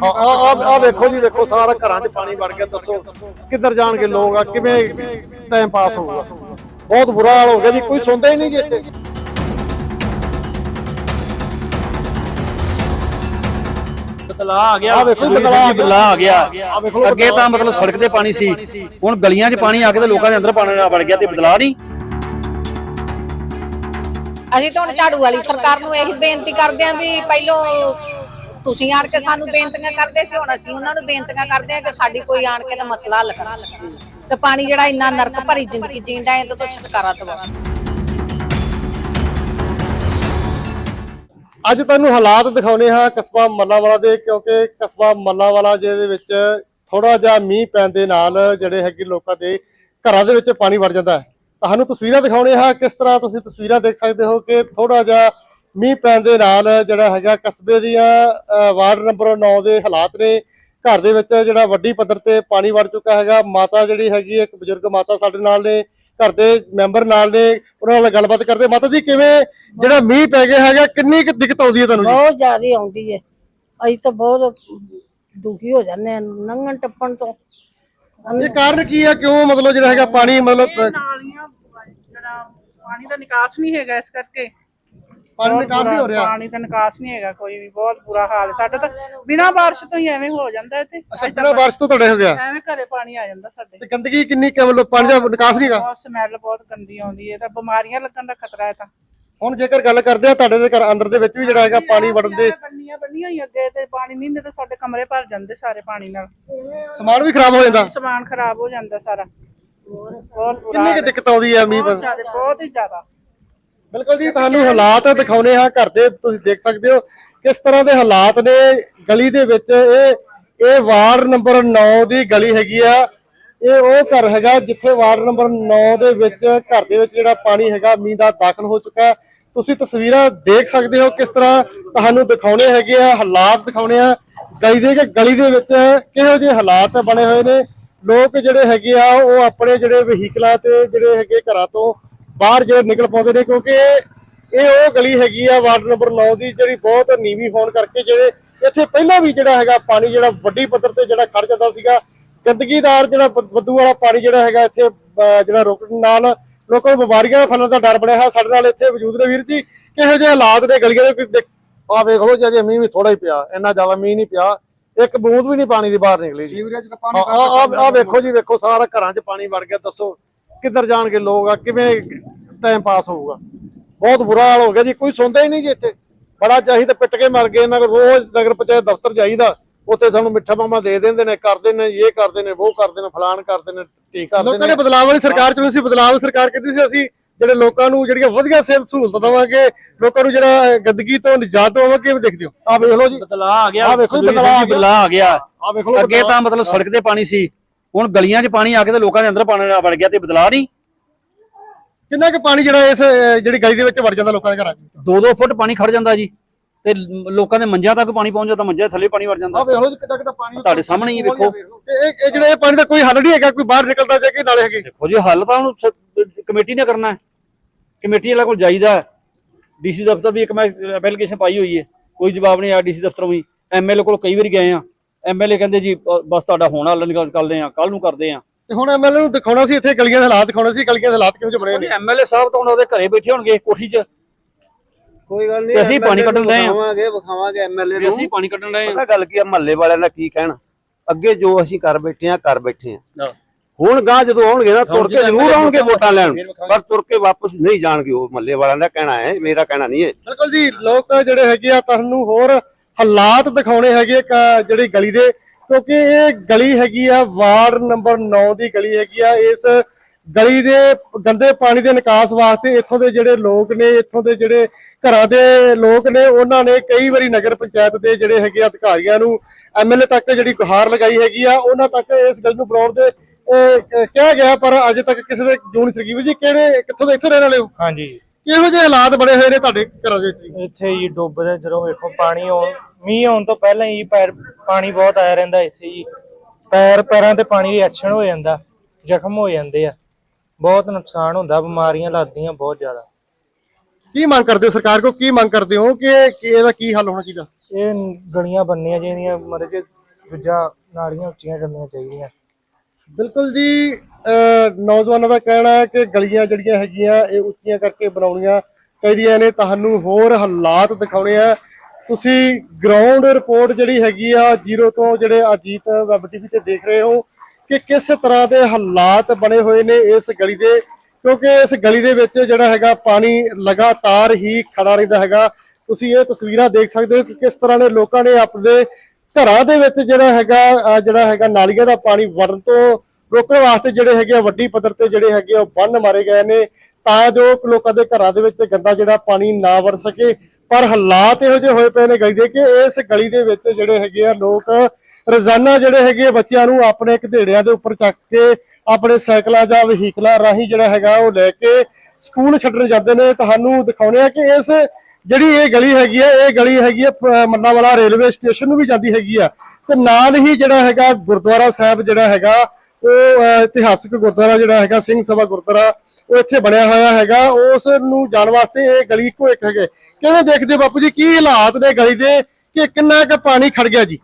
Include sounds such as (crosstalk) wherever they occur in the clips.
ਆ ਆ ਆ ਵੇਖੋ ਜੀ ਵੇਖੋ ਸਾਰਾ ਘਰਾਂ 'ਚ ਪਾਣੀ ਵੜ ਗਿਆ ਦੱਸੋ ਕਿੱਧਰ ਜਾਣਗੇ ਲੋਕ ਆ ਕਿਵੇਂ ਟਾਈਮ ਪਾਸ ਹੋਊਗਾ? ਬਹੁਤ ਬੁਰਾ ਹਾਲ ਹੋ ਗਿਆ ਜੀ ਕੋਈ ਸੁਣਦਾ ਹੀ ਨਹੀਂ ਜੀ ਇੱਥੇ। ਬਦਲਾਅ ਆ ਗਿਆ। ਵੇਖੋ ਗਿਆ। ਅੱਗੇ ਤਾਂ ਮਤਲਬ ਸੜਕ ਤੇ ਪਾਣੀ ਸੀ ਹੁਣ ਗਲੀਆਂ 'ਚ ਪਾਣੀ ਆ ਕੇ ਤੇ ਲੋਕਾਂ ਦੇ ਅੰਦਰ ਪਾਣੀ ਨਾਲ ਵੜ ਗਿਆ ਤੇ ਬਦਲਾਅ ਨਹੀਂ। ਅਸੀਂ ਤਾਂ ਹੁਣ ਝਾੜੂ ਵਾਲੀ ਸਰਕਾਰ ਨੂੰ ਇਹੀ ਬੇਨਤੀ ਕਰਦੇ ਆਂ ਵੀ ਪਹਿਲੋਂ ਤੁਸੀਂ ਆਣ ਕੇ ਸਾਨੂੰ ਬੇਨਤੀਆਂ ਕਰਦੇ ਸੀ, ਹੁਣ ਅਸੀਂ ਉਹਨਾਂ ਨੂੰ ਬੇਨਤੀਆਂ ਕਰਦੇ ਆਂ ਕਿ ਸਾਡੀ ਕੋਈ ਆਣ ਕੇ ਤਾਂ ਮਸਲਾ ਹੱਲ ਕਰਾ। ਤੇ ਪਾਣੀ ਜਿਹੜਾ ਇੰਨਾ ਨਰਕ ਭਰੀ ਜ਼ਿੰਦਗੀ ਜੀਂਦਾ ਹੈ ਤੋਂ ਛੁਟਕਾਰਾ ਦਿਵਾਓ ਅੱਜ ਤੁਹਾਨੂੰ ਹਾਲਾਤ ਦਿਖਾਉਣੇ ਹਾਂ ਕਸਬਾ ਮੱਲਾਵਾਲਾ ਦੇ, ਕਿਉਂਕਿ ਕਸਬਾ ਮੱਲਾਵਾਲਾ ਜਿਹਦੇ ਵਿੱਚ ਥੋੜਾ ਜਿਹਾ ਮੀਂਹ ਪੈਣ ਦੇ ਨਾਲ ਜਿਹੜੇ ਹੈਗੇ ਲੋਕਾਂ ਦੇ ਘਰਾਂ ਦੇ ਵਿੱਚ ਪਾਣੀ ਵੜ ਜਾਂਦਾ ਹੈ। ਤੁਹਾਨੂੰ ਤਸਵੀਰਾਂ ਦਿਖਾਉਣੇ ਹਾਂ, ਕਿਸ ਤਰ੍ਹਾਂ ਤੁਸੀਂ ਤਸਵੀਰਾਂ ਦੇਖ ਸਕਦੇ ਹੋ ਕਿ ਥੋੜਾ ਜਿਹਾ ਮੀਂਹ ਪੈਣ ਦੇ ਨਾਲ ਜਿਹੜਾ ਹੈਗਾ ਕਸਬੇ ਦੀਆਂ ਵਾਰਡ ਨੰਬਰ 9 ਦੇ ਹਾਲਾਤ ਨੇ। ਘਰ ਦੇ ਵਿੱਚ ਜਿਹੜਾ ਵੱਡੀ ਪੱਧਰ ਤੇ ਪਾਣੀ ਵੜ ਚੁੱਕਾ ਹੈਗਾ। ਮਾਤਾ ਜਿਹੜੀ ਹੈਗੀ ਇੱਕ ਬਜ਼ੁਰਗ ਮਾਤਾ ਸਾਡੇ ਨਾਲ ਨੇ ਘਰ ਦੇ ਮੈਂਬਰ ਨਾਲ ਨੇ ਉਹਨਾਂ ਨਾਲ ਗੱਲਬਾਤ ਕਰਦੇ ਮਾਤਾ ਜੀ ਕਿਵੇਂ ਜਿਹੜਾ ਮੀਂਹ ਪੈ ਗਿਆ ਹੈਗਾ ਕਿੰਨੀ ਕੁ ਦਿੱਕਤ ਆਉਂਦੀ ਹੈ ਤੁਹਾਨੂੰ ਜੀ? ਬਹੁਤ ਜ਼ਿਆਦਾ ਆਉਂਦੀ ਹੈ। ਅਸੀਂ ਤਾਂ ਬਹੁਤ ਦੁਖੀ ਹੋ ਜਾਂਦੇ ਹਾਂ ਲੰਘਣ ਟੱਪਣ ਤੋਂ। ਇਹ ਕਾਰਨ ਕੀ ਹੈ? ਕਿਉਂ ਮਤਲਬ ਜਿਹੜਾ ਹੈਗਾ ਪਾਣੀ ਮਤਲਬ ਨਾਲੀਆਂ ਜਿਹੜਾ ਪਾਣੀ ਦਾ ਨਿਕਾਸ ਨਹੀਂ ਹੈਗਾ ਇਸ ਕਰਕੇ। ਪਾਣੀ ਬਹੁਤ ਨਿਕਾਸ ਨਹੀਂ ਬੁਰਾ- ਹੋ ਰਿਹਾ। ਪਾਣੀ ਦਾ ਨਿਕਾਸ ਨਹੀਂ ਹੈਗਾ ਕੋਈ ਵੀ ਬਹੁਤ ਬੁਰਾ ਹਾਲ ਹੈ। ਸਾਡਾ ਤਾਂ ਬਿਨਾਂ ਬਾਰਿਸ਼ ਤੋਂ ਹੀ ਐਵੇਂ ਹੋ ਜਾਂਦਾ ਹੈ ਤੇ ਅੱਛਾ ਬਿਨਾਂ ਬਾਰਿਸ਼ ਤੋਂ ਤੁਹਾਡੇ ਹੋ ਗਿਆ? ਐਵੇਂ ਘਰੇ ਪਾਣੀ ਆ ਜਾਂਦਾ ਸਾਡੇ। ਤੇ ਗੰਦਗੀ ਕਿੰਨੀ ਕੁ ਮਤਲਬ ਪਾਣੀ ਦਾ ਨਿਕਾਸ ਨਹੀਂਗਾ ਬਹੁਤ ਸਮੈਲ ਬਹੁਤ ਗੰਦੀ ਆਉਂਦੀ ਹੈ। ਤਾਂ ਬਿਮਾਰੀਆਂ ਲੱਗਣ ਦਾ ਖਤਰਾ ਹੈ ਤਾਂ। ਹੁਣ ਜੇਕਰ ਗੱਲ ਕਰਦੇ ਆ ਤੁਹਾਡੇ ਦੇ ਘਰ ਅੰਦਰ ਦੇ ਵਿੱਚ ਵੀ ਜਿਹੜਾ ਹੈਗਾ ਪਾਣੀ ਵੜਨ ਦੇ। ਬੰਨੀਆਂ ਬੰਨੀਆਂ ਹੀ ਅੱਗੇ ਤੇ ਪਾਣੀ ਨਹੀਂ ਹੁੰਦੇ ਤਾਂ ਸਾਡੇ ਕਮਰੇ ਭਰ ਜਾਂਦੇ ਸਾਰੇ ਪਾਣੀ ਨਾਲ। ਸਮਾਨ ਵੀ ਖਰਾਬ ਹੋ ਜਾਂਦਾ? ਸਮਾਨ ਖਰਾਬ ਹੋ ਜਾਂਦਾ ਸਾਰਾ। ਬਹੁਤ ਬੁਰਾ ਕਿੰਨੀ ਕੁ ਦਿੱਕਤ ਆਉਂਦੀ ਹੈ ਮੀਂਹ ਬਹੁਤ ਪੈਣ ਜ਼ਿਆਦਾ ਬਹੁਤ ਹੀ ਜ਼ਿਆਦਾ। ਬਿਲਕੁਲ ਜੀ, ਤੁਹਾਨੂੰ ਹਾਲਾਤ ਦਿਖਾਉਣੇ ਆ, ਘਰ ਦੇ ਤੁਸੀਂ ਦੇਖ ਸਕਦੇ ਹੋ ਕਿਸ ਤਰ੍ਹਾਂ ਦੇ ਹਾਲਾਤ ਨੇ ਗਲੀ ਦੇ ਵਿੱਚ। ਇਹ ਇਹ ਵਾਰਡ ਨੰਬਰ 9 ਦੀ ਗਲੀ ਹੈਗੀ ਆ। ਇਹ ਉਹ ਘਰ ਹੈਗਾ ਜਿੱਥੇ ਵਾਰਡ ਨੰਬਰ 9 ਦੇ ਵਿੱਚ ਘਰ ਦੇ ਵਿੱਚ ਜਿਹੜਾ ਪਾਣੀ ਹੈਗਾ, ਮੀਂਹ ਦਾ ਦਾਖਲ ਹੋ ਚੁੱਕਾ ਹੈ। ਤੁਸੀਂ ਤਸਵੀਰਾਂ ਦੇਖ ਸਕਦੇ ਹੋ ਕਿਸ ਤਰ੍ਹਾਂ ਤੁਹਾਨੂੰ ਦਿਖਾਉਣੇ ਹੈਗੇ ਆ, ਹਾਲਾਤ ਦਿਖਾਉਣੇ ਆ। ਗਲੀ ਦੇ ਗਲੀ ਦੇ ਵਿੱਚ ਕਿਹੋ ਜਿਹੇ ਹਾਲਾਤ ਬਣੇ ਹੋਏ ਨੇ। ਲੋਕ ਜਿਹੜੇ ਹੈਗੇ ਆ, ਉਹ ਆਪਣੇ ਜਿਹੜੇ ਵਹੀਕਲਾਂ ਤੇ ਜਿਹੜੇ ਹੈਗੇ ਘਰਾਂ ਤੋਂ ਬਾਹਰ ਜਿਹੜੇ ਨਿਕਲ ਪਾਉਂਦੇ ਨੇ ਕਿਉਂਕਿ ਇਹ ਉਹ ਗਲੀ ਹੈਗੀ ਆ ਵਾਰਡ ਨੰਬਰ 9 ਦੀ ਜਿਹੜੀ ਬਹੁਤ ਨੀਵੀਂ ਹੋਣ ਕਰਕੇ ਜਿਹੜੇ ਇੱਥੇ ਪਹਿਲਾਂ ਵੀ ਜਿਹੜਾ ਹੈਗਾ ਪਾਣੀ ਜਿਹੜਾ ਵੱਡੀ ਪੱਧਰ ਤੇ ਜਿਹੜਾ ਖੜ ਜਾਂਦਾ ਸੀਗਾ ਗੰਦਗੀਦਾਰ ਜਿਹੜਾ ਬੱਦੂ ਵਾਲਾ ਪਾਣੀ ਜਿਹੜਾ ਹੈਗਾ ਇੱਥੇ ਜਿਹੜਾ ਰੋਕਣ ਨਾਲ ਲੋਕਾਂ ਨੂੰ ਬਿਮਾਰੀਆਂ ਫੈਲਣ ਦਾ ਡਰ ਬਣਿਆ ਹੈ ਸਾਡੇ ਨਾਲ ਇੱਥੇ ਮੌਜੂਦ ਨੇ ਵੀਰ ਜੀ ਕਿਹੋ ਜਿਹੇ ਹਾਲਾਤ ਨੇ ਗਲੀਆਂ ਦੇ ਆ ਵੇਖ ਲਓ ਜੀ ਅਜੇ ਮੀਂਹ ਵੀ ਥੋੜਾ ਹੀ ਪਿਆ ਇੰਨਾ ਜ਼ਿਆਦਾ ਮੀਂਹ ਨਹੀਂ ਪਿਆ ਇੱਕ ਬੂੰਦ ਵੀ ਨਹੀਂ ਪਾਣੀ ਦੀ ਬਾਹਰ ਨਿਕਲੀ ਜੀ। ਸੀਵਰੇਜ ਦਾ ਆ ਆ ਵੇਖੋ ਜੀ ਵੇਖੋ ਸਾਰਾ ਘਰਾਂ 'ਚ ਪਾਣੀ ਵੜ ਗਿਆ ਦੱਸੋ ਕਿੱਧਰ ਜਾਣਗੇ ਲੋਕ ਆ ਕਿਵੇਂ ਟਾਈਮ ਪਾਸ ਹੋਊਗਾ। ਬਹੁਤ ਬੁਰਾ ਹਾਲ ਹੋ ਗਿਆ ਜੀ ਕੋਈ ਸੁਣਦਾ ਹੀ ਨਹੀਂ ਜੀ ਇੱਥੇ। ਬੜਾ ਚਾਹੀਦਾ ਪਿੱਟ ਕੇ ਮਰ ਗਏ ਇਹਨਾਂ ਕੋਲ ਰੋਜ਼ ਨਗਰ ਪੰਚਾਇਤ ਦਫ਼ਤਰ ਜਾਈਦਾ। ਉੱਥੇ ਸਾਨੂੰ ਮਿੱਠਾ ਮਾਮਾ ਦੇ ਦਿੰਦੇ ਨੇ ਕਰਦੇ ਨੇ ਇਹ ਕਰਦੇ ਨੇ ਉਹ ਕਰਦੇ ਨੇ ਫਲਾਨ ਕਰਦੇ ਨੇ ਠੀਕ ਕਰਦੇ ਨੇ ਲੋਕਾਂ ਨੇ ਬਦਲਾਅ ਵਾਲੀ ਸਰਕਾਰ ਚੁਣੀ ਸੀ ਬਦਲਾਅ ਸਰਕਾਰ ਕਹਿੰਦੀ ਸੀ ਅਸੀਂ ਜਿਹੜੇ ਲੋਕਾਂ ਨੂੰ ਜਿਹੜੀਆਂ ਵਧੀਆ ਸਿਹਤ ਸਹੂਲਤਾਂ ਦੇਵਾਂਗੇ ਲੋਕਾਂ ਨੂੰ ਜਿਹੜਾ ਗੰਦਗੀ ਤੋਂ ਨਿਜਾਤ ਦਵਾਂਗੇ ਕਿਵੇਂ ਦੇਖਦੇ ਹੋ? ਆ ਵੇਖ ਲਓ ਜੀ। ਬਦਲਾਅ ਆ ਗਿਆ ਆਹ ਵੇਖੋ ਬਦਲਾਅ ਆ ਗਿਆ। ਬਦਲਾਅ ਆ ਗਿਆ। ਆ ਵੇਖ ਲਓ ਅੱਗੇ ਤਾਂ ਮਤਲਬ ਸੜਕ ਤੇ ਪਾਣੀ ਸੀ ਹੁਣ ਗਲੀਆਂ 'ਚ ਪਾਣੀ ਆ ਕੇ ਤੇ ਲੋਕਾਂ ਦੇ ਅੰਦਰ ਪਾਣੀ ਵੜ ਗਿਆ ਤੇ ਬਦਲਾਅ ਨਹੀਂ। ਕਿੰਨਾ ਕੁ ਪਾਣੀ ਜਿਹੜਾ ਇਸ ਅਹ, ਜਿਹੜੀ ਗਲੀ ਦੇ ਵਿੱਚ ਵੜ ਜਾਂਦਾ ਲੋਕਾਂ ਦੇ ਘਰਾਂ 'ਚ 2-2 ਫੁੱਟ ਪਾਣੀ ਖੜ ਜਾਂਦਾ ਜੀ ਤੇ ਲ- ਲੋਕਾਂ ਦੇ ਮੰਜਿਆਂ ਤੱਕ ਪਾਣੀ ਪਹੁੰਚ ਜਾਂਦਾ ਮੰਜਿਆਂ ਦੇ ਥੱਲੇ ਪਾਣੀ ਵੜ ਜਾਂਦਾ। ਆ ਵੇਖ ਲਓ ਜੀ ਕਿੱਦਾਂ ਕਿੱਦਾਂ ਪਾਣੀ ਤੁਹਾਡੇ ਸਾਹਮਣੇ ਹੀ ਵੇਖੋ। ਤੇ ਇਹ ਇਹ ਜਿਹੜਾ ਇਹ ਪਾਣੀ ਦਾ ਕੋਈ ਹੱਲ ਨਹੀਂ ਹੈਗਾ ਕੋਈ ਬਾਹਰ ਨਿਕਲਦਾ ਜੇ ਕਿ ਨਾਲੇ ਹੈਗੇ? ਦੇਖੋ ਜੀ ਹੱਲ ਤਾਂ ਉਹਨੂੰ ਸ- ਕਮੇਟੀ ਨੇ ਕਰਨਾ ਹੈ। ਕਮੇਟੀ ਵਾਲਾ ਕੋਲ ਜਾਈਦਾ ਡੀਸੀ ਦਫ਼ਤਰ ਵੀ ਇੱਕ ਮੈਂ ਐਪਲੀਕੇਸ਼ਨ ਪਾਈ ਹੋਈ ਹੈ। ਕੋਈ ਜਵਾਬ ਨਹੀਂ ਆਇਆ ਡੀਸੀ ਦਫ਼ਤਰੋਂ ਵੀ। ਐਮਐਲਏ ਕੋਲ ਕਈ ਵਾਰੀ ਗਏ ਆ ਐਮਐਲਏ ਕਹਿੰਦੇ ਜੀ ਬ- ਬਸ ਤੁਹਾਡਾ ਹੁਣ ਹੱਲ ਨਿਕਲ ਕਰਦੇ ਆ ਕੱਲ ਨੂੰ ਕਰਦੇ ਆ ਤੇ ਹੁਣ ਐਮਐਲਏ ਨੂੰ ਦਿਖਾਉਣਾ ਸੀ ਇੱਥੇ ਗਲੀਆਂ ਦੇ ਹਾਲਾਤ ਦਿਖਾਉਣੇ ਸੀ ਗਲੀਆਂ ਦੇ ਹਾਲਾਤ ਕਿਹੋ ਜਿਹੇ ਬਣੇ ਨੇ। ਐਮਐਲਏ ਸਾਹਿਬ ਤਾਂ ਹੁਣ ਉਹਦੇ ਘਰੇ ਬੈਠੇ ਹੋਣਗੇ ਕੋਠੀ 'ਚ। ਕੋਈ ਗੱਲ ਤੇ ਅਸੀਂ ਪਾਣੀ ਕੱਢਣ ਡਏ ਆ। ਵਿਖਾਵਾਂਗੇ ਵਿਖਾਵਾਂਗੇ ਐਮਐਲਏ ਨੂੰ। ਅਸੀਂ ਪਾਣੀ ਕੱਢਣ ਰਹੇ ਪਤਾ ਗੱਲ ਕੀ ਆ ਮਹੱਲੇ ਵਾਲਿਆਂ ਦਾ ਕੀ ਕਹਿਣਾ? ਅੱਗੇ ਜੋ ਅਸੀਂ ਕਰ ਬੈਠੇ ਆ ਕਰ ਬੈਠੇ ਆ ਹਾਂ। ਹੁਣ ਗਾਂ ਜਦੋਂ ਆਉਣਗੇ ਨਾ ਤੁਰ ਕੇ ਜ਼ਰੂਰ ਆਉਣਗੇ ਵੋਟਾਂ ਲੈਣ। ਪਰ ਤੁਰ ਕੇ ਵਾਪਸ ਨਹੀਂ ਜਾਣਗੇ ਉਹ ਮਹੱਲੇ ਵਾਲਿਆਂ ਦਾ ਕਹਿਣਾ ਹੈ ਮੇਰਾ ਕਹਿਣਾ ਨਹੀਂ ਹੈ। ਬਿਲਕੁਲ ਜੀ ਲੋਕ ਜਿਹੜੇ ਹੈਗੇ ਆ ਤੁਹਾਨੂੰ ਹੋਰ ਹਾਲਾਤ ਦਿਖਾਉਣੇ ਹੈਗੇ ਜਿਹੜੀ ਗਲੀ ਦੇ ਕਿਉਂਕਿ ਇਹ ਗਲੀ ਹੈਗੀ ਆ ਵਾਰਡ ਨੰਬਰ 9 ਦੀ ਗਲੀ ਹੈਗੀ ਆ। ਇਸ ਗਲੀ ਦੇ ਗੰਦੇ ਪਾਣੀ ਦੇ ਨਿਕਾਸ ਵਾਸਤੇ ਇੱਥੋਂ ਦੇ ਜਿਹੜੇ ਲੋਕ ਨੇ ਇੱਥੋਂ ਦੇ ਜਿਹੜੇ ਘਰਾਂ ਦੇ ਲੋਕ ਨੇ ਉਹਨਾਂ ਨੇ ਕਈ ਵਾਰੀ ਨਗਰ ਪੰਚਾਇਤ ਦੇ ਜਿਹੜੇ ਹੈਗੇ ਆ ਅਧਿਕਾਰੀਆਂ ਨੂੰ ਐਮਐਲਏ ਤੱਕ ਜਿਹੜੀ ਗੁਹਾਰ ਲਗਾਈ ਹੈਗੀ ਆ ਉਹਨਾਂ ਤੱਕ ਇਸ ਗੱਲ ਨੂੰ ਬਣਾਉਣ ਦੇ ਅਹ, ਕਿਹਾ ਗਿਆ ਪਰ ਅਜੇ ਤੱਕ ਕਿਸੇ ਦੇ ਜੂਨ ਨਹੀਂ ਸਰਕੀ ਵੀ ਜੀ ਕਿਹੜੇ ਕਿੱਥੋਂ ਦੇ ਇੱਥੇ ਰਹਿਣ ਵਾਲੇ ਹੋ? ਹਾਂਜੀ। ਕਿਹੋ ਜਿਹੇ ਹਾਲਾਤ ਬਣੇ ਹੋਏ ਨੇ ਤੁਹਾਡੇ ਘਰਾਂ ਦੇ ਵਿੱਚ? ਇੱਥੇ ਜੀ ਡੁੱਬਦੇ ਜਦੋਂ ਵੇਖੋ ਪਾਣੀ ਆਉਣ ਮੀਂਹ ਆਉਣ ਤੋਂ ਪਹਿਲਾਂ ਹੀ ਪੈਰ ਪਾਣੀ ਬਹੁਤ ਆਇਆ ਰਹਿੰਦਾ ਇੱਥੇ ਜੀ। ਪੈਰ ਪੈਰਾਂ ਤੇ ਪਾਣੀ ਰਿਐਕਸ਼ਨ ਹੋ ਜਾਂਦਾ ਜ਼ਖਮ ਹੋ ਜਾਂਦੇ ਆ। ਬਹੁਤ ਨੁਕਸਾਨ ਹੁੰਦਾ ਬਿਮਾਰੀਆਂ ਲੱਗਦੀਆਂ ਬਹੁਤ ਜ਼ਿਆਦਾ। ਕੀ ਮੰਗ ਕਰਦੇ ਹੋ ਸਰਕਾਰ ਕੋ ਕੀ ਮੰਗ ਕਰਦੇ ਹੋ ਕਿ ਕਿ ਇਹਦਾ ਕੀ ਹੱਲ ਹੋਣਾ ਚਾਹੀਦਾ? ਇਹ ਗਲੀਆਂ ਬੰਨੀਆਂ ਜਿਹੜੀਆਂ ਮਤਲਬ ਕਿ ਦੂਜਾ ਨਾਲੀਆਂ ਉੱਚੀਆਂ ਕਰਨੀਆਂ ਚਾਹੀਦੀਆਂ। ਬਿਲਕੁਲ ਜੀ, ਅਹ, ਨੌਜਵਾਨਾਂ ਦਾ ਕਹਿਣਾ ਹੈ ਕਿ ਗਲੀਆਂ ਜਿਹੜੀਆਂ ਹੈਗੀਆਂ, ਇਹ ਉੱਚੀਆਂ ਕਰਕੇ ਬਣਾਉਣੀਆਂ ਚਾਹੀਦੀਆਂ ਨੇ। ਤੁਹਾਨੂੰ ਹੋਰ ਹਾਲਾਤ ਦਿਖਾਉਣੇ ਆ। ਤੁਸੀਂ ਗਰਾਊਂਡ ਰਿਪੋਰਟ ਜਿਹੜੀ ਹੈਗੀ ਆ, ਜ਼ੀਰੋ ਤੋਂ ਜਿਹੜੇ ਅਜੀਤ ਵੈਬ ਟੀਵੀ ਤੇ ਦੇਖ ਰਹੇ ਹੋ ਕਿ ਕਿਸ ਤਰ੍ਹਾਂ ਦੇ ਹਾਲਾਤ ਬਣੇ ਹੋਏ ਨੇ ਇਸ ਗਲੀ ਦੇ। ਕਿਉਂਕਿ ਇਸ ਗਲੀ ਦੇ ਵਿੱਚ ਜਿਹੜਾ ਹੈਗਾ, ਪਾਣੀ ਲਗਾਤਾਰ ਹੀ ਖੜਾ ਰਹਿੰਦਾ ਹੈਗਾ। ਤੁਸੀਂ ਇਹ ਤਸਵੀਰਾਂ ਦੇਖ ਸਕਦੇ ਹੋ ਕਿ ਕਿਸ ਤਰ੍ਹਾਂ ਦੇ ਲੋਕਾਂ ਨੇ ਆਪਣੇ ਘਰਾਂ ਦੇ ਵਿੱਚ ਜਿਹੜਾ ਹੈਗਾ ਜਿਹੜਾ ਹੈਗਾ ਨਾਲੀਆਂ ਦਾ ਪਾਣੀ ਵੜਨ ਤੋਂ ਰੋਕਣ ਵਾਸਤੇ ਜਿਹੜੇ ਹੈਗੇ ਆ ਵੱਡੀ ਪੱਧਰ ਤੇ ਜਿਹੜੇ ਹੈਗੇ ਉਹ ਬੰਨ ਮਾਰੇ ਗਏ ਨੇ, ਤਾਂ ਜੋ ਲੋਕਾਂ ਦੇ ਘਰਾਂ ਦੇ ਵਿੱਚ ਗੰਦਾ ਜਿਹੜਾ ਪਾਣੀ ਨਾ ਵੜ ਸਕੇ। ਪਰ ਹਾਲਾਤ ਇਹੋ ਜਿਹੇ ਹੋਏ ਪਏ ਨੇ ਗਲੀ ਦੇ ਕਿ ਇਸ ਗਲੀ ਦੇ ਵਿੱਚ ਜਿਹੜੇ ਹੈਗੇ ਆ ਲੋਕ ਰੋਜ਼ਾਨਾ ਜਿਹੜੇ ਹੈਗੇ ਆ ਬੱਚਿਆਂ ਨੂੰ ਆਪਣੇ ਘਧੇੜਿਆਂ ਦੇ ਉੱਪਰ ਚੱਕ ਕੇ ਆਪਣੇ ਸਾਈਕਲਾਂ ਜਾਂ ਵਹੀਕਲਾਂ ਰਾਹੀਂ ਜਿਹੜਾ ਹੈਗਾ ਉਹ ਲੈ ਕੇ ਸਕੂਲ ਛੱਡਣ ਜਾਂਦੇ ਨੇ। ਤੁਹਾਨੂੰ ਦਿਖਾਉਣੇ ਆ ਕਿ ਇਸ ਜਿਹੜੀ ਇਹ ਗਲੀ ਹੈਗੀ ਹੈ ਇਹ ਗਲੀ ਹੈਗੀ ਹੈ ਮੰਨਾ ਰੇਲਵੇ ਸਟੇਸ਼ਨ ਨੂੰ ਵੀ ਜਾਂਦੀ ਹੈਗੀ ਆ। ਤੇ ਨਾਲ ਹੀ ਜਿਹੜਾ ਹੈਗਾ ਗੁਰਦੁਆਰਾ ਸਾਹਿਬ ਜਿਹੜਾ ਹੈਗਾ ਉਹ ਇਤਿਹਾਸਿਕ ਗੁਰਦੁਆਰਾ ਜਿਹੜਾ ਹੈਗਾ ਸਿੰਘ ਸਭਾ ਗੁਰਦੁਆਰਾ ਉਹ ਇੱਥੇ ਬਣਿਆ ਹੋਇਆ ਹੈਗਾ। ਉਸ ਨੂੰ ਜਾਣ ਵਾਸਤੇ ਇਹ ਗਲੀ ਇੱਕੋ ਇੱਕ ਹੈਗੇ। ਕਿਵੇਂ ਦੇਖਦੇ ਬਾਪੂ ਜੀ ਕੀ ਹਾਲਾਤ ਨੇ ਗਲੀ ਦੇ? ਕਿ ਕਿੰਨਾ ਕੁ ਪਾਣੀ ਖੜ ਗਿਆ ਜੀ?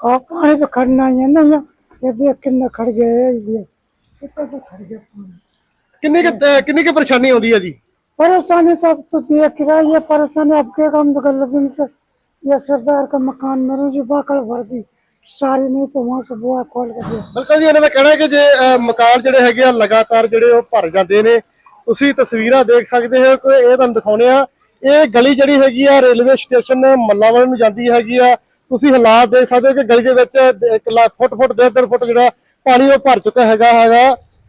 ਆ ਪਾਣੀ ਤਾਂ ਖੜਨਾ ਹੀ ਨਹੀਂ ਇਹ ਦੇਖ ਕਿੰਨਾ ਖੜ ਗਿਆ ਇਹ ਤਾਂ ਖੜ ਕਿੰਨੀ ਕਿ ਕਿ ਪਰੇਸ਼ਾਨੀ ਆਉਂਦੀ ਹੈ ਜੀ? परेशानी तो अब तो देख रहा है ये परेशानी अब के काम तो गलत दिन से ये सरदार का मकान मेरे जो बाकड़ भर दी सारी नहीं तो वहां से बुआ खोल कर दिया ਬਿਲਕੁਲ ਜੀ ਇਹਨਾਂ ਦਾ ਕਹਿਣਾ ਹੈ ਕਿ ਜੇ ਅਹ, ਮਕਾਨ ਜਿਹੜੇ ਹੈਗੇ ਆ ਲਗਾਤਾਰ ਜਿਹੜੇ ਉਹ ਭਰ ਜਾਂਦੇ ਨੇ ਤੁਸੀਂ ਤਸਵੀਰਾਂ ਦੇਖ ਸਕਦੇ ਹੋ ਕਿ ਇਹ ਤੁਹਾਨੂੰ ਦਿਖਾਉਣੇ ਆ ਇਹ ਗਲੀ ਜਿਹੜੀ ਹੈਗੀ ਆ ਰੇਲਵੇ ਸਟੇਸ਼ਨ ਮੱਲਾਵਾਲ ਨੂੰ ਜਾਂਦੀ ਹੈਗੀ ਆ ਤੁਸੀਂ ਹਾਲਾਤ ਦੇਖ ਸਕਦੇ ਹੋ ਕਿ ਗਲੀ ਦੇ ਵਿੱਚ ਇੱਕ ਲੱਖ ਫੁੱਟ ਫੁੱਟ ਡੇਢ ਡੇਢ ਫੁੱਟ ਜਿਹੜਾ ਪਾਣੀ ਉਹ ਭਰ ਚੁੱਕਾ ਹੈਗਾ ਹੈਗਾ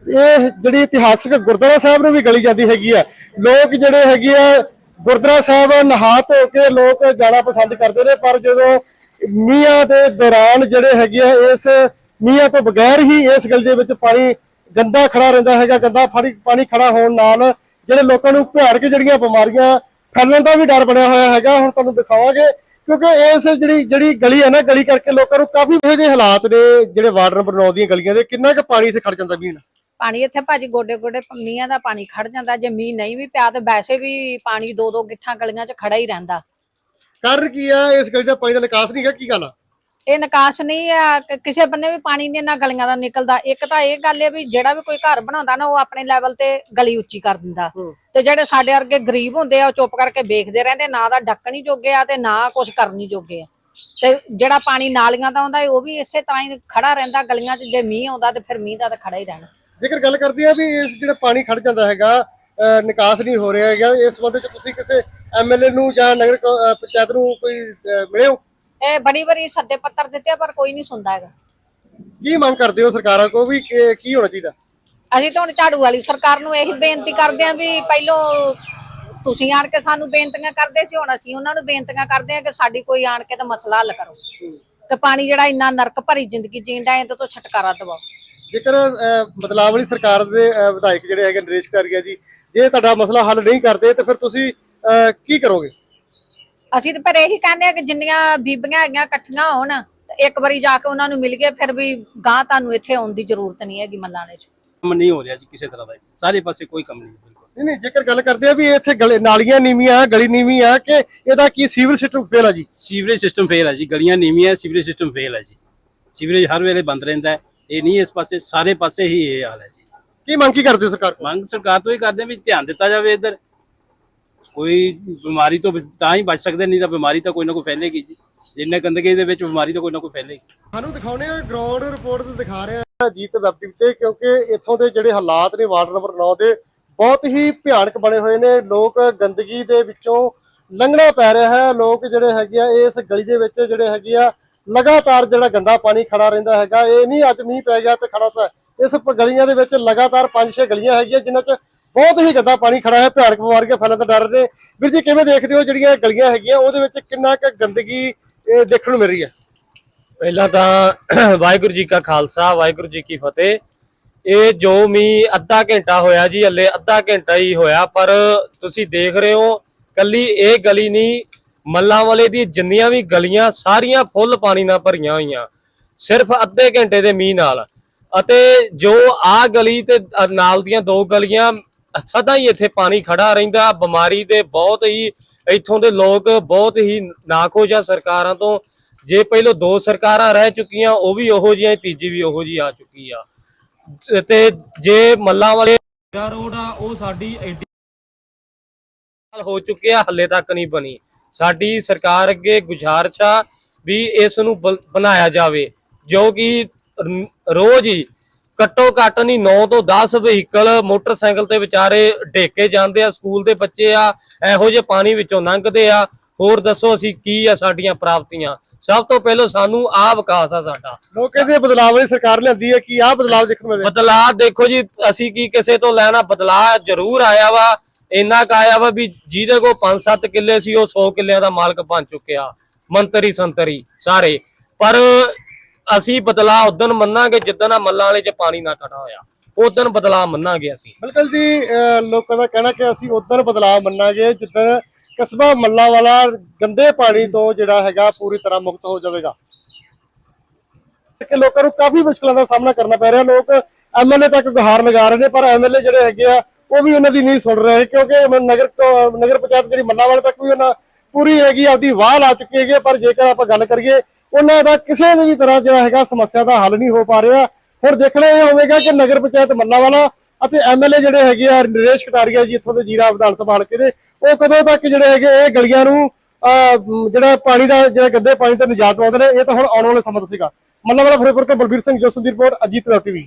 ਇਹ ਜਿਹੜੀ ਇਤਿਹਾਸਕ ਗੁਰਦੁਆਰਾ ਸਾਹਿਬ ਨੂੰ ਵੀ ਗਲੀ ਜਾਂਦੀ ਹੈਗੀ ਆ ਲੋਕ ਜਿਹੜੇ ਹੈਗੇ ਆ, ਗੁਰਦੁਆਰਾ ਸਾਹਿਬ ਨਹਾ ਧੋ ਕੇ ਲੋਕ ਜਾਣਾ ਪਸੰਦ ਕਰਦੇ ਨੇ, ਪਰ ਜਦੋਂ ਮੀਆਂ ਦੇ ਦੌਰਾਨ ਜਿਹੜੇ ਹੈਗੇ ਆ, ਇਸ ਮੀਆਂ ਤੋਂ ਬਗੈਰ ਹੀ ਇਸ ਗਲੀ ਦੇ ਵਿੱਚ ਪਾਣੀ ਗੰਦਾ ਖੜਾ ਰਹਿੰਦਾ ਹੈਗਾ, ਗੰਦਾ ਪਾਣੀ ਖੜਾ ਹੋਣ ਨਾਲ ਜਿਹੜੇ ਲੋਕਾਂ ਨੂੰ ਭਿਆਨਕ ਜਿਹੜੀਆਂ ਬਿਮਾਰੀਆਂ ਫੈਲਣ ਦਾ ਵੀ ਡਰ ਬਣਿਆ ਹੋਇਆ ਹੈਗਾ, ਹੁਣ ਤੁਹਾਨੂੰ ਦਿਖਾਵਾਂਗੇ, ਕਿਉਂਕਿ ਇਸ ਜਿਹੜੀ ਜਿਹੜੀ ਗਲੀ ਹੈ ਨਾ, ਗਲੀ ਕਰਕੇ ਲੋਕਾਂ ਨੂੰ ਕਾਫੀ ਇਹੋ ਜਿਹੇ ਹਾਲਾਤ ਨੇ ਜਿਹੜੇ ਵਾਰਡ ਨੰਬਰ 9 ਦੀਆਂ ਗਲੀਆਂ ਦੇ, ਕਿੰਨਾ ਕੁ ਪਾਣੀ ਇੱਥੇ ਖੜ ਜਾਂਦਾ ਮੀਂਹ ਪਾਣੀ ਇੱਥੇ ਭਾਜੀ ਗੋਡੇ ਗੋਡੇ ਮੀਂਹਾਂ ਦਾ ਪਾਣੀ ਖੜ ਜਾਂਦਾ ਜੇ ਮੀਂਹ ਨਹੀਂ ਵੀ ਪਿਆ ਤੇ ਵੈਸੇ ਵੀ ਪਾਣੀ ਦੋ ਦੋ ਗਿੱਠਾਂ ਗਲੀਆਂ 'ਚ ਖੜਾ ਹੀ ਰਹਿੰਦਾ। ਕਾਰਨ ਕੀ ਆ? ਇਸ ਗਲੀ ਦਾ ਪਾਣੀ ਦਾ ਨਿਕਾਸ ਨਹੀਂ ਹੈਗਾ ਕੀ ਗੱਲ ਆ? ਇਹ ਨਿਕਾਸ ਨਹੀਂ ਆ ਕਿ ਕਿਸੇ ਬੰਨੇ ਵੀ ਪਾਣੀ ਨਹੀਂ ਇਹਨਾਂ ਗਲੀਆਂ ਦਾ ਨਿਕਲਦਾ। ਇੱਕ ਤਾਂ ਇਹ ਗੱਲ ਹੈ ਵੀ ਜਿਹੜਾ ਵੀ ਕੋਈ ਘਰ ਬਣਾਉਂਦਾ ਨਾ ਉਹ ਆਪਣੇ ਲੈਵਲ ਤੇ ਗਲੀ ਉੱਚੀ ਕਰ ਦਿੰਦਾ। ਹੂੰ। ਤੇ ਜਿਹੜੇ ਸਾਡੇ ਵਰਗੇ ਗਰੀਬ ਹੁੰਦੇ ਆ ਉਹ ਚੁੱਪ ਕਰਕੇ ਵੇਖਦੇ ਰਹਿੰਦੇ ਨਾ ਦਾ ਢੱਕਣੀ ਜੋਗੇ ਆ ਤੇ ਨਾ ਕੁਝ ਕਰਨੀ ਜੋਗੇ ਆ। ਤੇ ਜਿਹੜਾ ਪਾਣੀ ਨਾਲੀਆਂ ਦਾ ਆਉਂਦਾ ਉਹ ਵੀ ਇਸੇ ਤਰ੍ਹਾਂ ਹੀ ਖੜਾ ਰਹਿੰਦਾ ਗਲੀਆਂ 'ਚ ਜੇ ਮੀਂਹ ਆਉਂਦਾ ਤੇ ਫਿਰ ਮੀਂਹ ਦਾ ਤਾਂ ਖੜਾ ਹੀ ਰਹਿਣਾ। ਜੇਕਰ ਗੱਲ ਕਰਦੇ ਆ ਵੀ ਇਸ ਜਿਹੜਾ ਪਾਣੀ ਖੜ ਜਾਂਦਾ ਹੈਗਾ ਨਿਕਾਸ ਨਹੀਂ ਹੋ ਰਿਹਾ ਹੈਗਾ ਇਸ ਸੰਬੰਧ ਵਿੱਚ ਤੁਸੀਂ ਕਿਸੇ ਐਮਐਲਏ ਨੂੰ ਜਾਂ ਨਗਰ ਪੰਚਾਇਤ ਨੂੰ ਕੋਈ ਮਿਲੇ ਹੋ? ਇਹ ਬੜੀ ਵਾਰੀ ਸੱਦੇ ਪੱਤਰ ਦਿੱਤੇ ਪਰ ਕੋਈ ਨਹੀਂ ਸੁਣਦਾ ਹੈਗਾ। ਕੀ ਮੰਗ ਕਰਦੇ ਹੋ ਸਰਕਾਰਾਂ ਕੋ ਵੀ ਕਿ- ਹੋਣਾ ਚਾਹੀਦਾ? ਅਸੀਂ ਤਾਂ ਹੁਣ ਝਾੜੂ ਵਾਲੀ ਸਰਕਾਰ ਨੂੰ ਇਹੀ ਬੇਨਤੀ ਕਰਦੇ ਆਂ ਵੀ ਪਹਿਲੋਂ ਤੁਸੀਂ ਆਣ ਕੇ ਸਾਨੂੰ ਬੇਨਤੀਆਂ ਕਰਦੇ ਸੀ ਹੁਣ ਅਸੀਂ ਉਹਨਾਂ ਨੂੰ ਬੇਨਤੀਆਂ ਕਰਦੇ ਆਂ ਕਿ ਸਾਡੀ ਕੋਈ ਆਣ ਕੇ ਤਾਂ ਮਸਲਾ ਹੱਲ ਕਰੋ। ਤੇ ਪਾਣੀ ਜਿਹੜਾ ਇੰਨਾ ਨਰਕ ਭਰੀ ਜ਼ਿੰਦਗੀ ਜੀਂਦਾ ਇਹਦੇ ਤੋਂ ਛੁਟਕਾਰਾ ਦਿਵਾਓ। ਜੇਕਰ ਬਦਲਾਵ ਵਾਲੀ ਸਰਕਾਰ ਦੇ ਵਿਧਾਇਕ ਜਿਹੜੇ ਹੈਗੇ ਨਰੇਸ਼ ਕਰਿਆ ਜੀ ਜੇ ਤੁਹਾਡਾ ਮਸਲਾ ਹੱਲ ਨਹੀਂ ਕਰਦੇ ਤੇ ਫਿਰ ਤੁਸੀਂ ਕੀ ਕਰੋਗੇ? ਅਸੀਂ ਤਾਂ ਪਰ ਇਹੀ ਕਹਿੰਦੇ ਆ ਕਿ ਜਿੰਨੀਆਂ ਬੀਬੀਆਂ ਹੈਗੀਆਂ ਇਕੱਠੀਆਂ ਹੋਣ ਇੱਕ ਵਾਰੀ ਜਾ ਕੇ ਉਹਨਾਂ ਨੂੰ ਮਿਲ ਗਏ ਫਿਰ ਵੀ ਗਾਂ ਤੁਹਾਨੂੰ ਇੱਥੇ ਆਉਣ ਦੀ ਜ਼ਰੂਰਤ ਨਹੀਂ ਹੈਗੀ ਮੱਲਾਣੇ 'ਚ। ਕੰਮ ਨਹੀਂ ਹੋ ਰਿਹਾ ਜੀ ਕਿਸੇ ਤਰ੍ਹਾਂ ਦਾ ਸਾਰੇ ਪਾਸੇ ਕੋਈ ਕੰਮ ਨਹੀਂ ਬਿਲਕੁਲ। ਨਹੀਂ ਨਹੀਂ ਜੇਕਰ ਗੱਲ ਕਰਦੇ ਆ ਵੀ ਇੱਥੇ ਗਲੇ ਨਾਲੀਆਂ ਨੀਵੀਆਂ ਗਲੀ ਨੀਵੀਂ ਆ ਕਿ ਇਹਦਾ ਕੀ ਸੀਵਰ ਸਿਸਟਮ ਫੇਲ ਆ ਜੀ? ਸੀਵਰੇਜ ਸਿਸਟਮ ਫੇਲ ਹੈ ਜੀ ਗਲੀਆਂ ਨੀਵੀਆਂ ਸੀਵਰੇਜ ਸਿਸਟਮ ਫੇਲ ਹੈ ਜੀ। ਸੀਵਰੇਜ ਹਰ ਵੇਲੇ ਬੰਦ ਰਹਿੰਦਾ ਹੈ। ਇਹ ਨਹੀਂ ਇਸ ਪਾਸੇ ਸਾਰੇ ਪਾਸੇ ਹੀ ਇਹ ਹਾਲ ਹੈ ਜੀ। ਕੀ ਮੰਗ ਕੀ ਕਰਦੇ ਹੋ ਸਰਕਾਰ ਕੋਲ? ਮੰਗ ਸਰਕਾਰ ਤੋਂ ਹੀ ਕਰਦੇ ਹਾਂ ਵੀ ਧਿਆਨ ਦਿੱਤਾ ਜਾਵੇ ਇੱਧਰ। ਕੋਈ ਬਿਮਾਰੀ ਤੋਂ ਤਾਂ ਹੀ ਬਚ ਸਕਦੇ ਨਹੀਂ ਤਾਂ ਬਿਮਾਰੀ ਤਾਂ ਕੋਈ ਨਾ ਕੋਈ ਫੈਲੇਗੀ ਜੀ। ਜਿੰਨੇ ਗੰਦਗੀ ਦੇ ਵਿੱਚ ਬਿਮਾਰੀ ਤਾਂ ਕੋਈ ਨਾ ਕੋਈ ਫੈਲੇਗੀ। ਸਾਨੂੰ ਦਿਖਾਉਣੇ ਆ ਗਰਾਊਂਡ ਰਿਪੋਰਟ ਦਿਖਾ ਰਿਹਾ ਹੈ ਜੀਤ ਵੈਬ ਟੀਵੀ ਤੇ ਕਿਉਂਕਿ ਇੱਥੋਂ ਦੇ ਜਿਹੜੇ ਹਾਲਾਤ ਨੇ ਵਾਰਡ ਨੰਬਰ 9 ਦੇ ਬਹੁਤ ਹੀ ਭਿਆਨਕ ਬਣੇ ਹੋਏ ਨੇ। ਲੋਕ ਗੰਦਗੀ ਦੇ ਵਿੱਚੋਂ ਲੰਘਣਾ ਪੈ ਰਿਹਾ ਹੈ। ਲੋਕ ਜਿਹੜੇ ਹੈਗੇ ਆ ਇਸ ਗਲੀ ਦੇ ਵਿੱਚ ਜਿਹੜੇ ਹੈਗੇ ਆ ਲਗਾਤਾਰ ਜਿਹੜਾ ਗੰਦਾ ਪਾਣੀ ਖੜਾ ਰਹਿੰਦਾ ਹੈਗਾ, ਇਹ ਨਹੀਂ ਅੱਜ ਮੀਂਹ ਪੈ ਗਿਆ ਤੇ ਖੜਾ ਤਾਂ ਇਸ ਗਲੀਆਂ ਦੇ ਵਿੱਚ ਲਗਾਤਾਰ 5-6 ਗਲੀਆਂ ਹੈਗੀਆਂ, ਜਿਨ੍ਹਾਂ 'ਚ ਬਹੁਤ ਹੀ ਗੰਦਾ ਪਾਣੀ ਖੜਾ ਹੈ, ਭਿਆਨਕ ਬਿਮਾਰੀਆਂ ਫੈਲਣ ਦਾ ਡਰ ਨੇ। ਵੀਰ ਜੀ, ਕਿਵੇਂ ਦੇਖਦੇ ਹੋ ਜਿਹੜੀਆਂ ਗਲੀਆਂ ਹੈਗੀਆਂ, ਉਹਦੇ ਵਿੱਚ ਕਿੰਨਾ ਕੁ ਗੰਦਗੀ, ਇਹ ਦੇਖਣ ਨੂੰ ਮਿਲ ਰਹੀ ਹੈ? ਪਹਿਲਾਂ ਤਾਂ (clears throat) ਵਾਹਿਗੁਰੂ ਜੀ ਕਾ ਖਾਲਸਾ, ਵਾਹਿਗੁਰੂ ਜੀ ਕੀ ਫਤਿਹ। ਇਹ ਜੋ ਮੀਂਹ ਅੱਧਾ ਘੰਟਾ ਹੋਇਆ ਜੀ, ਹੱਲੇ ਅੱਧਾ ਘੰਟਾ ਹੀ ਹੋਇਆ, ਪਰ ਤੁਸੀਂ ਦੇਖ ਰਹੇ ਹੋ, ਕੱਲੀ ਇਹ ਗਲੀ ਨਹੀਂ ਮੱਲਾਂ ਵਾਲੇ ਦੀ ਜਿੰਨੀਆਂ ਵੀ ਗਲੀਆਂ ਸਾਰੀਆਂ ਫੁੱਲ ਪਾਣੀ ਨਾਲ ਭਰੀਆਂ ਹੋਈਆਂ। ਸਿਰਫ ਅੱਧੇ ਘੰਟੇ ਦੇ ਮੀਂਹ ਨਾਲ। ਅਤੇ ਜੋ ਆ ਗਲੀ ਤੇ ਨਾਲ ਦੀਆਂ ਦੋ ਗਲੀਆਂ, ਸਦਾ ਹੀ ਇੱਥੇ ਪਾਣੀ ਖੜਾ ਰਹਿੰਦਾ। ਬਿਮਾਰੀ ਦੇ ਬਹੁਤ ਹੀ, ਇੱਥੋਂ ਦੇ ਲੋਕ ਬਹੁਤ ਹੀ ਨਾਖੁਸ਼ ਆ ਸਰਕਾਰਾਂ ਤੋਂ। ਜੇ ਪਹਿਲਾਂ ਦੋ ਸਰਕਾਰਾਂ ਰਹਿ ਚੁੱਕੀਆਂ, ਉਹ ਵੀ ਉਹੋ ਜਿਹੀਆਂ ਤੀਜੀ ਵੀ ਉਹੋ ਜਿਹੀ ਆ ਚੁੱਕੀ ਆ। ਤੇ ਜੇ ਮੱਲਾਂ ਵਾਲੇ ਰੋਡ ਆ, ਉਹ ਸਾਡੀ ਐਡੀ ਹੋ ਚੁੱਕੇ ਆ ਹੱਲੇ ਤੱਕ ਨਹੀਂ ਬਣੀ। ਸਾਡੀ ਸਰਕਾਰ ਅੱਗੇ ਗੁਜ਼ਾਰਿਸ਼ ਆ ਵੀ ਇਸ ਨੂੰ ਬਣਾਇਆ ਜਾਵੇ ਜੋ ਕਿ ਰੋਜ਼ ਹੀ ਘੱਟੋ ਘੱਟ ਨਹੀਂ 9 ਤੋਂ 10 ਵਹੀਕਲ ਮੋਟਰਸਾਈਕਲ ਤੇ ਵਿਚਾਰੇ ਢੇਕੇ ਜਾਂਦੇ ਆ ਸਕੂਲ ਦੇ ਬੱਚੇ ਆ ਇਹੋ ਜਿਹੇ ਪਾਣੀ ਵਿੱਚੋਂ ਲੰਘਦੇ ਆ। ਹੋਰ ਦੱਸੋ ਅਸੀਂ ਕੀ ਆ ਸਾਡੀਆਂ ਪ੍ਰਾਪਤੀਆਂ? ਸਭ ਤੋਂ ਪਹਿਲਾਂ ਸਾਨੂੰ ਆ ਵਿਕਾਸ ਆ ਸਾਡਾ। ਲੋਕ ਕਹਿੰਦੇ ਬਦਲਾਅ ਵਾਲੀ ਸਰਕਾਰ ਲਿਆਂਦੀ ਹੈ ਕਿ ਆਹ ਬਦਲਾਅ ਦੇਖਣ ਨੂੰ ਮਿਲੇ? ਬਦਲਾਅ ਦੇਖੋ ਜੀ ਅਸੀਂ ਕੀ ਕਿਸੇ ਤੋਂ ਲੈਣਾ? ਬਦਲਾਅ ਜ਼ਰੂਰ ਆਇਆ ਵਾ। ਇੰਨਾ ਕਾਇਆ ਵਾ ਵੀ ਜਿਹਦੇ ਕੋਲ 5-7 ਕਿੱਲੇ ਸੀ, ਉਹ 100 ਕਿੱਲਿਆਂ ਦਾ ਮਾਲਕ ਬਣ ਚੁੱਕਿਆ। ਮੰਤਰੀ, ਸੰਤਰੀ, ਸਾਰੇ। ਪਰ ਅਸੀਂ ਬਦਲਾਅ ਉਦੋਂ ਮੰਨਾਂਗੇ ਜਿੱਦਣ ਆ ਮੱਲਾਂ ਵਾਲੇ ਚ ਪਾਣੀ ਨਾ ਖੜਾ ਹੋਇਆ। ਉਦੋਂ ਬਦਲਾਅ ਮੰਨਾਂਗੇ ਅਸੀਂ। ਬਿਲਕੁਲ ਜੀ ਲੋਕਾਂ ਦਾ ਕਹਿਣਾ ਕਿ ਅਸੀਂ ਉਦੋਂ ਬਦਲਾਅ ਮੰਨਾਂਗੇ ਜਿੱਦਣ ਕਸਬਾ ਮੱਲਾ ਵਾਲਾ ਗੰਦੇ ਪਾਣੀ ਤੋਂ ਜਿਹੜਾ ਹੈਗਾ ਪੂਰੀ ਤਰ੍ਹਾਂ ਮੁਕਤ ਹੋ ਜਾਵੇਗਾ। ਕਿ ਲੋਕਾਂ ਨੂੰ ਕਾਫੀ ਮੁਸ਼ਕਲਾਂ ਦਾ ਸਾਹਮਣਾ ਕਰਨਾ ਪੈ ਰਿਹਾ। ਲੋਕ ਐਮਐਲਏ ਤੱਕ ਗੁਹਾਰ ਲਗਾ ਰਹੇ ਨੇ, ਪਰ ਐਮਐਲਏ ਜਿਹੜੇ ਹੈਗੇ ਆ ਉਹ ਵੀ ਉਹਨਾਂ ਦੀ ਨਹੀਂ ਸੁਣ ਰਹੇ ਕਿਉਂਕਿ ਨਗਰ ਨਗਰ ਪੰਚਾਇਤ ਜਿਹੜੀ ਮੱਲਾ ਤੱਕ ਵੀ ਉਹਨਾਂ ਪੂਰੀ ਹੈਗੀ ਆਪਦੀ ਵਾਹ ਲਾ ਚੁੱਕੀ ਹੈਗੀ ਪਰ ਜੇਕਰ ਆਪਾਂ ਗੱਲ ਕਰੀਏ ਉਹਨਾਂ ਦਾ ਕਿਸੇ ਵੀ ਤਰ੍ਹਾਂ ਜਿਹੜਾ ਹੈਗਾ ਸਮੱਸਿਆ ਦਾ ਹੱਲ ਨਹੀਂ ਹੋ ਪਾ ਰਿਹਾ। ਹੁਣ ਦੇਖਣਾ ਇਹ ਹੋਵੇਗਾ ਕਿ ਨਗਰ ਪੰਚਾਇਤ ਮੱਲਾ ਵਾਲਾ ਅਤੇ ਐਮਐਲਏ ਜਿਹੜੇ ਹੈਗੇ ਆ ਨਰੇਸ਼ ਕਟਾਰੀਆ ਜੀ ਇੱਥੋਂ ਦੇ ਜੀਰਾ ਵਿਧਾਨ ਸਭਾ ਹਲਕੇ ਦੇ ਉਹ ਕਦੋਂ ਤੱਕ ਜਿਹੜੇ ਹੈਗੇ ਇਹ ਗਲੀਆਂ ਨੂੰ ਅਹ, ਜਿਹੜਾ ਪਾਣੀ ਦਾ ਜਿਹੜਾ ਗੰਦੇ ਪਾਣੀ ਤੋਂ ਨਿਜਾਤ ਪਾਉਂਦੇ ਨੇ ਇਹ ਤਾਂ ਹੁਣ ਆਉਣ ਵਾਲੇ ਸਮਾਂ ਦੱਸੇਗਾ ਮੱਲਾ ਵਾਲਾ ਫਿਰੋਜ਼ਪੁਰ ਤੋਂ ਬਲਬੀਰ ਸਿੰਘ ਜੋਸਨ ਦੀ ਰਿਪੋਰਟ ਅਜੀਤ ਟੀਵੀ।